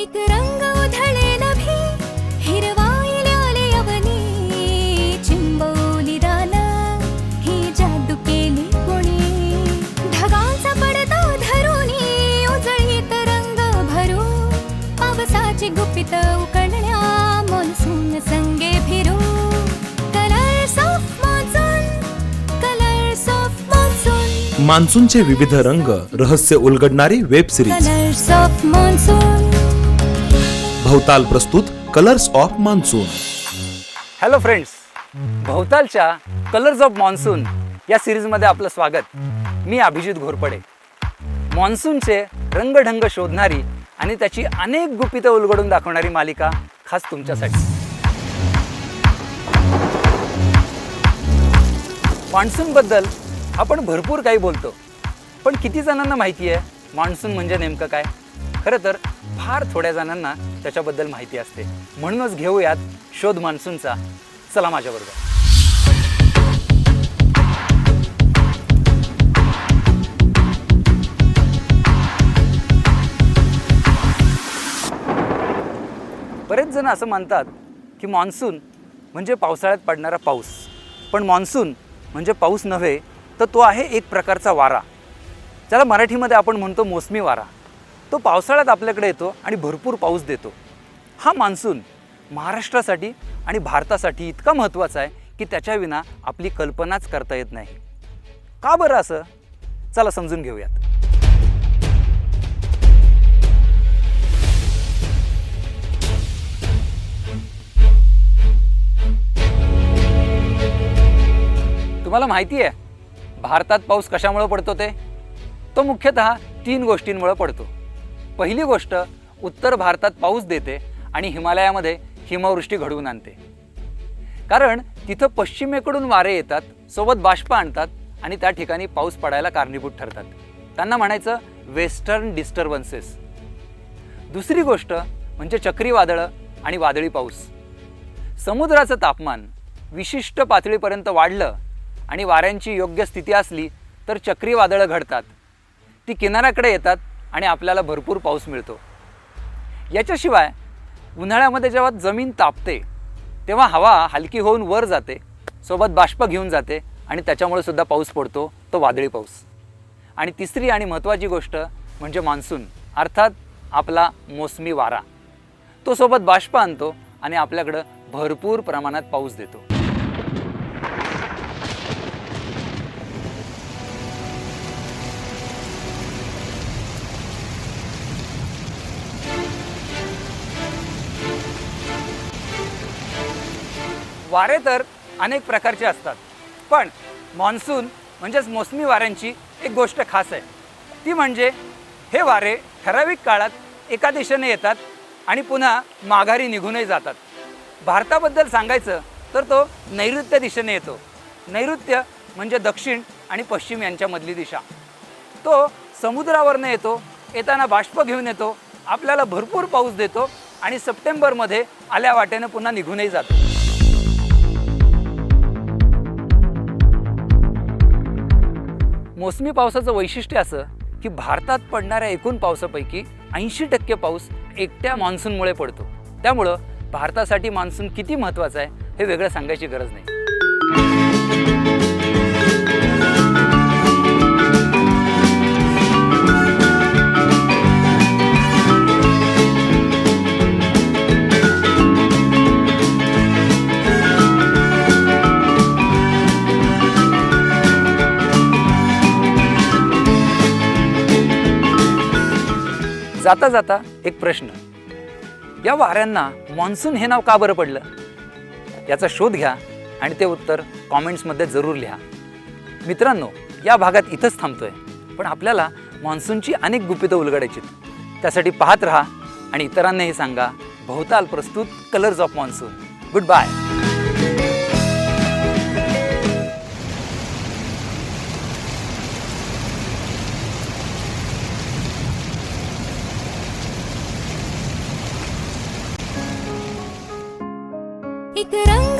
एक रंग उधळे नभी हिरवाईले आले अवनी चिंबवली दान ही जादू केली कोणी ढगांचा पडदा धरुनी उजळीत रंग भरू पावसाची गुपित उकळण्या मान्सून संगे फिरू colours of monsoon colours of monsoon मान्सूनचे विविध रंग रहस्य उलगडणारी web series colours of monsoon Bhavtal प्रस्तुत colours of monsoon hello friends भवतालच्या colours of monsoon या सिरीजमध्ये आपलं स्वागत. मी अभिजित घोरपडे. मान्सूनचे रंगढंग शोधणारी आणि त्याची अनेक गुपितं उलगडून दाखवणारी मालिका खास तुमच्यासाठी. मान्सूनबद्दल आपण भरपूर काही बोलतो. पण किती जणांना माहिती आहे मान्सून म्हणजे नेमकं काय? खरं तर फार थोड्या जणांना त्याच्याबद्दल माहिती असते. म्हणूनच घेऊयात शोध मान्सूनचा चला माझ्याबरोबर. बरेच जण असं मानतात की मान्सून म्हणजे पावसाळ्यात पडणारा पाऊस. पण मान्सून म्हणजे पाऊस नव्हे तर तो आहे एक प्रकारचा वारा. ज्याला मराठीमध्ये आपण म्हणतो मोसमी वारा. तो पावसाळ्यात आपल्याकडे येतो आणि भरपूर पाऊस देतो. हा मान्सून महाराष्ट्रासाठी आणि भारतासाठी इतका महत्त्वाचा आहे की त्याच्याविना आपली कल्पनाच करता येत नाही. का बरं असं? चला समजून घेऊयात. तुम्हाला माहिती आहे भारतात पाऊस कशामुळे पडतो ते? तो मुख्यतः तीन गोष्टींमुळे पडतो. पहिली गोष्ट उत्तर भारतात पाऊस देते आणि हिमालयामध्ये हिमवृष्टी घडवून आणते. कारण तिथं पश्चिमेकडून वारे येतात सोबत बाष्प आणतात आणि त्या ठिकाणी पाऊस पडायला कारणीभूत ठरतात. त्यांना म्हणायचं वेस्टर्न डिस्टर्बन्सेस. दुसरी गोष्ट म्हणजे चक्रीवादळं आणि वादळी पाऊस. समुद्राचं तापमान विशिष्ट पातळीपर्यंत वाढलं आणि वाऱ्यांची योग्य स्थिती असली तर चक्रीवादळं घडतात. ती किनाऱ्याकडे येतात आणि आपल्याला भरपूर पाऊस मिळतो. याच्याशिवाय उन्हाळ्यामध्ये जेव्हा जमीन तापते तेव्हा हवा हलकी होऊन वर जाते सोबत बाष्प घेऊन जाते आणि त्याच्यामुळे सुद्धा पाऊस पडतो तो वादळी पाऊस. आणि तिसरी आणि महत्त्वाची गोष्ट म्हणजे मान्सून अर्थात आपला मोसमी वारा. तो सोबत बाष्प आणतो आणि आपल्याकडं भरपूर प्रमाणात पाऊस देतो. वारे तर अनेक प्रकारचे असतात. पण मान्सून म्हणजेच मोसमी वाऱ्यांची एक गोष्ट खास आहे. ती म्हणजे हे वारे ठराविक काळात एका दिशेने येतात आणि पुन्हा माघारी निघूनही जातात. भारताबद्दल सांगायचं तर तो नैऋत्य दिशेने येतो. नैऋत्य म्हणजे दक्षिण आणि पश्चिम यांच्यामधली दिशा. तो समुद्रावरनं येतो येताना बाष्प घेऊन येतो आपल्याला भरपूर पाऊस देतो आणि सप्टेंबरमध्ये आल्या वाटेनं पुन्हा निघूनही जातो. मोसमी पावसाचं वैशिष्ट्य असं की भारतात पडणाऱ्या एकूण पावसापैकी ऐंशी टक्के पाऊस एकट्या मान्सूनमुळे पडतो. त्यामुळं भारतासाठी मान्सून किती महत्त्वाचं आहे हे वेगळं सांगायची गरज नाही. जाता जाता एक प्रश्न. या वाऱ्यांना मान्सून हे नाव का बरं पडलं? याचा शोध घ्या आणि ते उत्तर कॉमेंट्समध्ये जरूर लिहा. मित्रांनो या भागात इथंच थांबतोय पण आपल्याला मान्सूनची अनेक गुपितं उलगडायची त्यासाठी पाहत राहा आणि इतरांनाही सांगा भोवताल प्रस्तुत colours of monsoon goodbye एक रंग